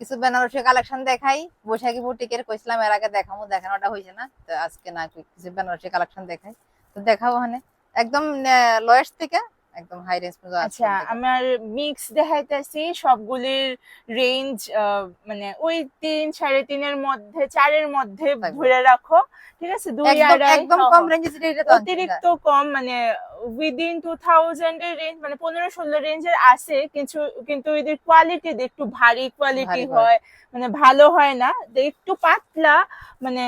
কিছু বেনারসি কালেকশন দেখাই। বৈশাখী বুটিকের কইছিলাম, এর আগে দেখাবো দেখানোটা হয়েছে না, তো আজকে না কিছু বেনারসি কালেকশন দেখাই। তো দেখাবো ওখানে। একদম লয়েস্ট থেকে একদম হাই রেঞ্জ পর্যন্ত আচ্ছা আমার মিক্স দেখাইতেছি সবগুলির রেঞ্জ মানে ওই তিন সাড়ে তিনের মধ্যে চারের মধ্যে ধরে রাখো ঠিক আছে? দুই একদম আড়াই একদম কম। রেঞ্জে যেটা এটা অতিরিক্ত কম মানে উইদিন টু থাউজেন্ড এর রেঞ্জ মানে পনেরো ষোলো রেঞ্জের আছে কিন্তু কিন্তু এদের কোয়ালিটি একটু ভারী কোয়ালিটি। হয় মানে ভালো হয় না। একটু পাতলা মানে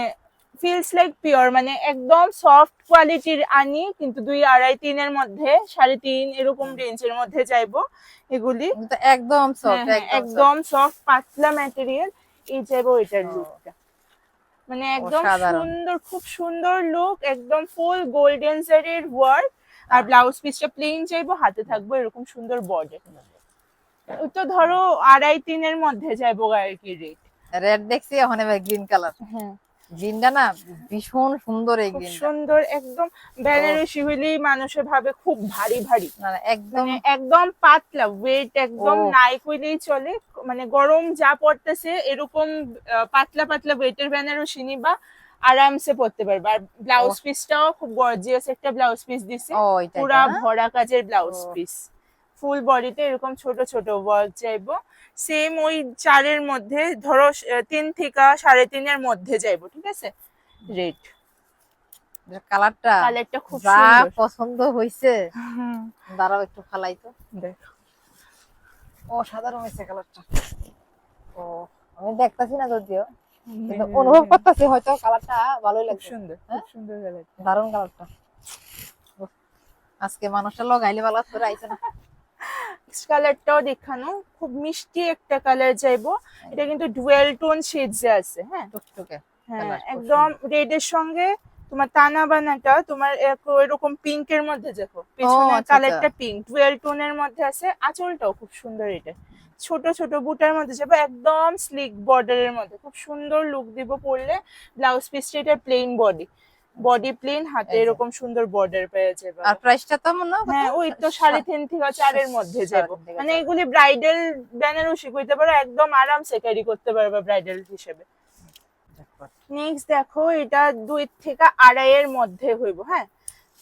ফিলস লাইক পিওর মানে একদম সফট কোয়ালিটির আনি কিন্তু দুই আড়াই তিনের মধ্যে সাড়ে তিন এরকম। রেঞ্জের মধ্যে চাইব এগুলি। একদম হ্যাঁ, সফট হ্যাঁ, একদম একদম সফট পাতলা ম্যাটেরিয়াল এই যাব এটার লুকটা মানে একদম সুন্দর খুব সুন্দর লুক একদম ফুল গোল্ডেন জারির ওয়ার্ক আর হ্যাঁ। ব্লাউজ পিসটা প্লেন চাইব হাতে থাকব এরকম সুন্দর বর্ডার তো ধরো আড়াই তিনের মধ্যে যাইবো আর কি রেট রেড দেখছি ওখানে গ্রিন কালার হ্যাঁ। গ্রিনটা না ভীষণ সুন্দর এই সুন্দর একদম বেনারসি হইলেই মানুষে ভাবে খুব ভারী ভারী। না একদম মানে একদম পাতলা ওয়েট একদম নাই কইলেই চলে মানে গরম যা পড়তেছে এরকম পাতলা পাতলা ওয়েটের বেনারসি নিবা আরামসে পড়তে পারবে। আর ব্লাউজ। পিসটাও খুব গর্জিয়াস একটা ব্লাউজ পিস দিছে। পুরা ভরা কাজের ব্লাউজ পিস ফুল বডিতে এরকম ছোট ছোট ওয়ার্ক যাইবো সেম ওই চারের মধ্যে ধরো তিন থেকে সাড়ে তিনের মধ্যে যাইবো ঠিক আছে? রেট কালারটা কালারটা খুব সুন্দর। পছন্দ হইছে। দাঁড়াও একটু ফালাই তো। দেখো। অসাধারণ হয়েছে কালারটা ও আমি দেখতাছি না যদিও কিন্তু অনুভব করতেছি হয়তো কালারটা ভালোই লাগছে। সুন্দর হ্যাঁ? সুন্দর দারুণ কালারটা আজকে মানুষটা লগাইলে ভালো করে আইছে না। কালারটাও দেখানো খুব মিষ্টি একটা কালার যাইবো। এটা কিন্তু ডুয়েল টোন শেডস আছে হ্যাঁ? টুকটুকে হ্যাঁ একদম রেড এর সঙ্গে তোমার টানা বানাটা তোমার এরকম পিঙ্ক এর মধ্যে দেখো পেছনের কালারটা পিঙ্ক ডুয়েল টোনের মধ্যে আছে আঁচলটাও খুব সুন্দর এটা। ছোট ছোট বুটার মধ্যে যাব একদম স্লিক বর্ডারের মধ্যে খুব সুন্দর লুক দিব পরলে ব্লাউজ পিসটা এটা প্লেন বডি বডি প্লেন হাতে এরকম সুন্দর বর্ডার পেয়ে যাবে। আর প্রাইসটা তো মনে হয় হ্যাঁ ওই তো সাড়ে তিন থেকে চারের মধ্যে যাব। মানে এগুলি ব্রাইডাল বেনারসি কইতে পারো একদম আরামসে ক্যারি করতে পারবে ব্রাইডাল হিসেবে। নেক্সট দেখো এটা দুই থেকে আড়াইয়ের মধ্যে হইব হ্যাঁ?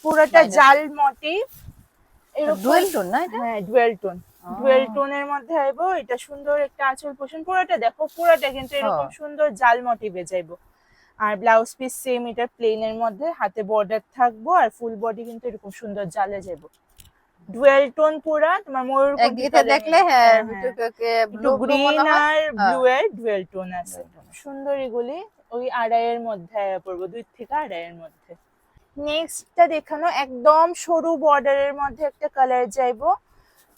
পুরোটা জাল মোটিভ এরকম ডুয়েল টোন না এটা? হ্যাঁ ডুয়েল টোন। ডুয়েল টোনের মধ্যে আইবো এটা সুন্দর একটা আঁচল পোষণ পুরোটা দেখো পুরোটা কিন্তু এরকম। সুন্দর জাল মোটিভে যাইবো আর ব্লাউজ পিস সেম এটা প্লেনের মধ্যে হাতে বর্ডার থাকব আর ফুল বডি কিন্তু এরকম সুন্দর জালে যাইবো ডুয়েল টোন পুরা তোমার ময়ূর একদিকে দেখলে হ্যাঁ ব্লু গ্রিন আর হ্যাঁ। ব্লু এর ডুয়েল টোন আছে। সুন্দর এগুলি ওই আড়াইয়ের মধ্যে পড়ব দুই থেকে আড়াইয়ের মধ্যে। নেক্সটটা দেখানো একদম সরু বর্ডারের মধ্যে একটা কালার যাইবো।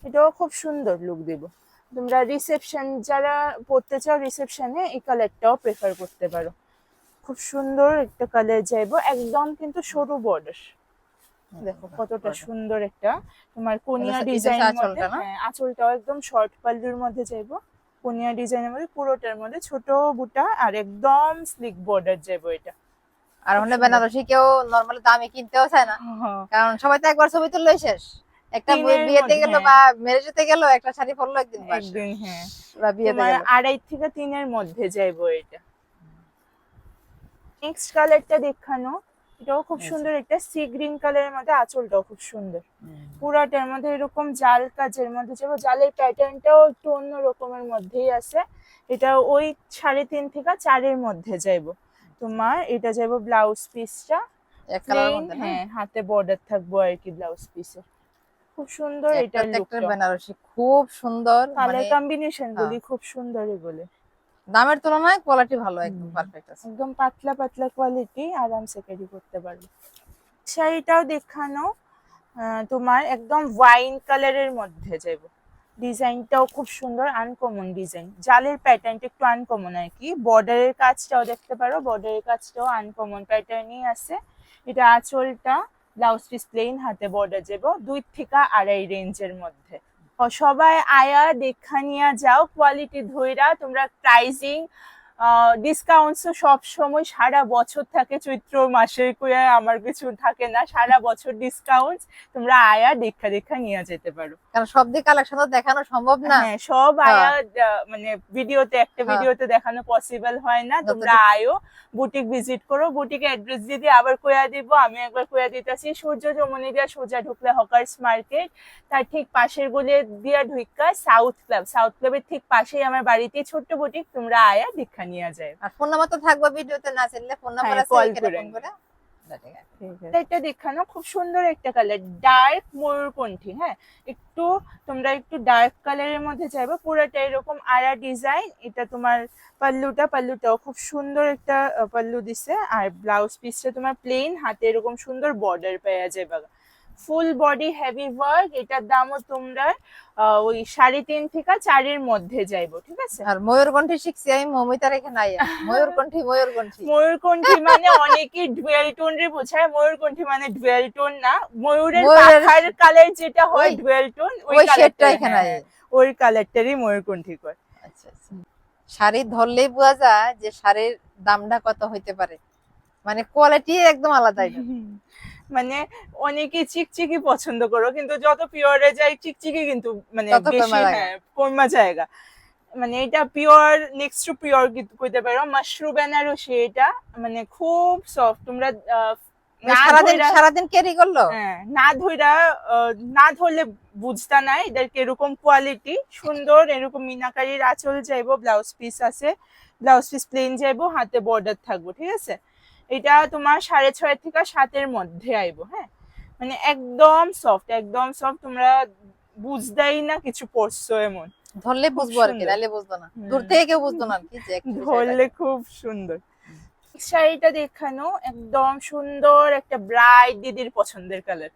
এটাও খুব সুন্দর লুক দিব। তোমরা রিসেপশন যারা পড়তে চাও রিসেপশনে এই কালারটাও প্রেফার করতে পারো। খুব সুন্দর একটা কালার যাইবো একদম কিন্তু সরু বর্ডার দেখো কতটা সুন্দর একটা তোমার কোনিয়া ডিজাইন আঁচলটা হ্যাঁ আঁচলটাও একদম শর্ট পাল্লুর মধ্যে যাইবো কোনিয়া ডিজাইনের মধ্যে পুরোটার মধ্যে ছোট বুটা আর একদম স্লিক বর্ডার যাইবো এটা। আর ওখানে বেনারসি কেউ নরমালি দামে কিনতেও চায় না। কারণ সবাই তো একবার ছবি তুললেই শেষ। একটা বিয়েতে গেল বা ম্যারেজেতে গেল একটা শাড়ি পরলো একদিন একদিন হ্যাঁ। বা বিয়েতে আড়াই থেকে তিনের মধ্যে যাইবো এটা। নেক্সট কালারটা দেখানো এটাও খুব আচ্ছা। সুন্দর। একটা সি গ্রিন কালারের মধ্যে আঁচলটাও খুব সুন্দর। পুরাটার মধ্যে এরকম জাল কাজের মধ্যে যাব জালের প্যাটার্নটাও একটু অন্য রকমের মধ্যেই আছে। এটা ওই সাড়ে তিন থেকে চারের মধ্যে যাইবো। তোমার এটা যাইবো ব্লাউজ পিসটা হ্যাঁ হাতে বর্ডার থাকব আর কি ব্লাউজ পিসে খুব সুন্দর এটা বেনারসি খুব সুন্দর কালার কম্বিনেশন গুলি খুব সুন্দর এগুলো। দামের তুলনায় কোয়ালিটি ভালো একদম পারফেক্ট আছে। একদম পাতলা পাতলা কোয়ালিটি আরামসে ক্যারি করতে পারবে। শাড়িটাও দেখানো তোমার একদম ওয়াইন কালারের মধ্যে যাব ডিজাইনটাও খুব সুন্দর আনকমন ডিজাইন জালের প্যাটার্নটা একটু আনকমন আর কি। বর্ডারের কাজটাও দেখতে পারো বর্ডারের কাজটাও আনকমন প্যাটার্নই আছে। এটা আঁচলটা ব্লাউজ পিস প্লেন হাতে বর্ডার যাব দুই থেকে আড়াই রেঞ্জের মধ্যে। সবাই আয়া দেখা নিয়ে যাও কোয়ালিটি ধইরা তোমরা প্রাইজিং ডিসকাউন্টসও সব সময় সারা বছর থাকে চৈত্র মাসের কুয়া আমার কিছু থাকে না সারা বছর ডিসকাউন্ট তোমরা আয়া দেখা দেখা নিয়ে যেতে পারো কারণ সব দিক কালেকশন তো দেখানো সম্ভব না হ্যাঁ সব হ্যাঁ। আয়া মানে ভিডিওতে একটা হ্যাঁ। ভিডিওতে দেখানো পসিবল হয় না তোমরা আয়ো বুটিক ভিজিট করো বুটিক অ্যাড্রেস দিয়ে দিয়ে আবার কয়া দিব আমি একবার কোয়া দিতেছি সূর্য জমনি দিয়া সোজা ঢুকলে হকার্স মার্কেট তার ঠিক পাশের গলে দিয়া ঢুকা সাউথ ক্লাব সাউথ ক্লাবের ঠিক পাশেই আমার বাড়িতে ছোট্ট বুটিক তোমরা আয়া দীক্ষা নিয়ে যায়। আর ফোন নাম্বার তো থাকবে ভিডিওতে না চাইলে ফোন নাম্বার হ্যাঁ, আছে এখানে করে ফোন করে। ঠিক এটা দেখানো খুব সুন্দর একটা কালার ডার্ক ময়ূরকণ্ঠী হ্যাঁ? একটু তোমরা একটু ডার্ক কালারের মধ্যে চাইবে পুরোটা এরকম আরা ডিজাইন এটা তোমার পাল্লুটা পাল্লুটাও খুব সুন্দর একটা পাল্লু দিছে আর ব্লাউজ পিসটা তোমার প্লেন হাতে এরকম সুন্দর বর্ডার পেয়ে যাবে ফুল বডি হেভি ওয়ার্ক এটার দামও তোমরা ওই সাড়ে তিন থেকে চারের মধ্যে যাইবো ঠিক আছে? আর ময়ূরকণ্ঠী শিখছি আমি মমিতার এখানে আইয়া ময়ূরকণ্ঠী ময়ূরকণ্ঠী। ময়ূরকণ্ঠী মানে অনেকে ডুয়েল টোন রে বোঝায় ময়ূরকণ্ঠী মানে ডুয়েল টোন না। ময়ূরের পাখার কালার যেটা হয় ডুয়েল টোন ওই শেডটা কালারটা এখানে আইয়া ওই কালারটারই ময়ূরকণ্ঠী কয় আচ্ছা আচ্ছা। শাড়ি ধরলেই বোঝা যায় যে শাড়ির দামটা কত হইতে পারে। মানে কোয়ালিটি একদম আলাদা মানে অনেকে চিকচিকি পছন্দ করো কিন্তু যত পিওরে যায় চিকচিকি কিন্তু মানে বেশি জায়গা। হ্যাঁ কমা জায়গা। মানে এটা পিওর নেক্সট টু পিওর কইতে পারো মাশরুম বেনারসি এটা মানে খুব সফট তোমরা সারাদিন সারাদিন ক্যারি করল? হ্যাঁ, না ধইরা না ধরলে বুঝতা না এদের এরকম কোয়ালিটি সুন্দর এরকম মিনাকারির আঁচল যাইবো ব্লাউজ পিস আছে ব্লাউজ পিস প্লেন যাইবো হাতে বর্ডার থাকব ঠিক আছে? এটা তোমার সাড়ে ছয় থেকে সাতের মধ্যে আইব হ্যাঁ? মানে একদম সফট একদম সফট তোমরা বুঝদাই না কিছু পড়ছো এমন। ধরলে বুঝব আর কি তাহলে বুঝব বুঝতো না দূর থেকে কেউ বুঝতো না কি যে ধরলে খুব সুন্দর। শাড়িটা দেখানো একদম সুন্দর একটা ব্রাইট দিদির পছন্দের কালার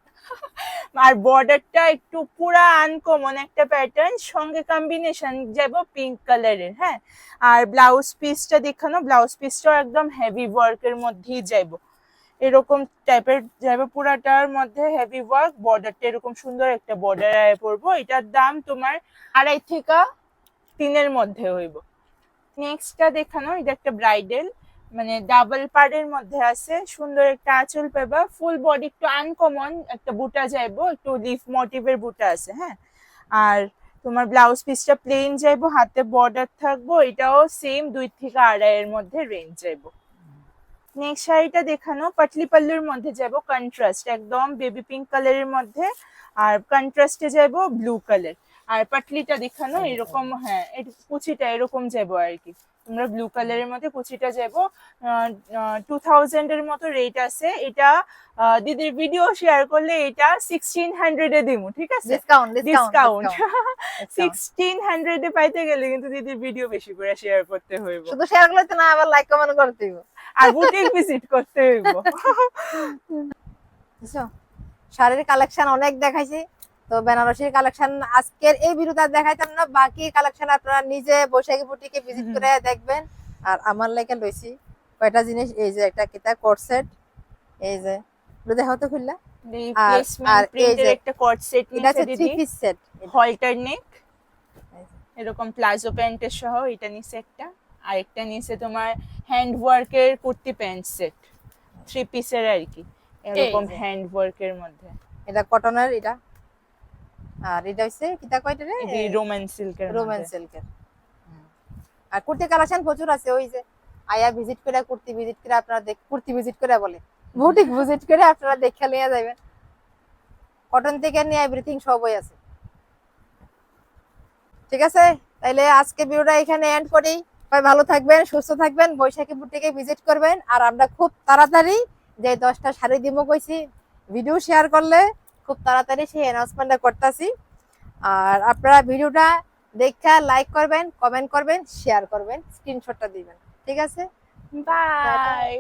আর বর্ডারটা একটু পুরা আনকমন একটা প্যাটার্ন সঙ্গে কম্বিনেশন যাব পিঙ্ক কালারের হ্যাঁ? আর ব্লাউজ পিসটা দেখানো ব্লাউজ পিসটাও একদম হেভি ওয়ার্কের মধ্যেই যাব। এরকম টাইপের যাবে পুরাটার মধ্যে হেভি ওয়ার্ক বর্ডারটা এরকম সুন্দর একটা বর্ডার আয় পড়ব এটার দাম তোমার আড়াই থেকে তিনের মধ্যে হইব। নেক্সটটা দেখানো, এটা একটা ব্রাইডাল মানে ডাবল পাড়ের মধ্যে আছে, সুন্দর একটা আঁচল পাবা ফুল বডি একটু আনকমন একটা বুটা যাইবো, একটু লিফ মোটিভের বুটা আছে হ্যাঁ? আর তোমার ব্লাউজ পিসটা প্লেন যাইবো, হাতে বর্ডার থাকব, এটাও সেম দুই থেকে আড়াইয়ের মধ্যে রেঞ্জ যাইবো। নেক্সট শাড়িটা দেখানো পাটলি পাল্লুর মধ্যে যাব কন্ট্রাস্ট একদম বেবি পিঙ্ক কালারের মধ্যে, আর কন্ট্রাস্টে যাব ব্লু কালার আর পাটলিটা দেখানো, এরকম হ্যাঁ কুচিটা এরকম যাব আর কি। তোমরা ব্লু কালারের মধ্যে কুচিটা যাব। টু থাউজেন্ড এর মতো রেট আছে। এটা দিদির ভিডিও শেয়ার করলে এটা সিক্সটিন হান্ড্রেড এ দিমু ঠিক আছে? Discount discount discount sixteen hundred এ পাইতে গেলে কিন্তু দিদির ভিডিও বেশি করে শেয়ার করতে হইব। শুধু শেয়ার করলে তো না আবার লাইক কমেন্ট করতে হইব। আর বুটিক ভিজিট করতে হইব? শাড়ির কালেকশন অনেক দেখাইছি। তো বেনারসির কালেকশন আজকের এই ভিডিওতে দেখাইতাম না বাকি কালেকশন আপনারা নিজে বৈশাখী বুটিকে ভিজিট করে দেখবেন। আর আমার লেগে লইছি কয়টা জিনিস এই যে একটা কিতা কোট সেট এই যে দেখাও তো খুললা। আর- এই যে- একটা কট এটা হচ্ছে three piece set halter neck এরকম প্লাজো প্যান্টের সহ এটা নিচে একটা। আর একটা নিচে তোমার হ্যান্ড ওয়ার্কের কুর্তি প্যান্ট সেট থ্রি পিসের আর কি। এরকম। হ্যান্ড ওয়ার্কের মধ্যে। এটা কটনের এটা? আর এটা হচ্ছে কিতা কয়টা রে রোমান সিল্কের রোমান সিল্কের আর কুর্তি কালেকশন প্রচুর আছে ওই যে আয়া ভিজিট করে কুর্তি ভিজিট করে আপনারা দেখ কুর্তি ভিজিট করে বলে। বুটিক ভিজিট করে আপনারা দেখে নিয়ে যাবেন কটন থেকে নিয়ে এভরিথিং সবই আছে। ঠিক আছে? তাইলে আজকে ভিডিওটা এখানে এন্ড করি। সবাই ভালো থাকবেন সুস্থ থাকবেন বৈশাখী বুটিকে ভিজিট করবেন। আর আমরা খুব তাড়াতাড়ি যে দশটা শাড়ি দিব কইছি ভিডিও শেয়ার করলে খুব তাড়াতাড়ি সেই অ্যানাউন্সমেন্টটা করতেছি। আর আপনারা ভিডিওটা দেখে লাইক করবেন কমেন্ট করবেন শেয়ার করবেন স্ক্রিনশটটা দিবেন। ঠিক আছে? বাই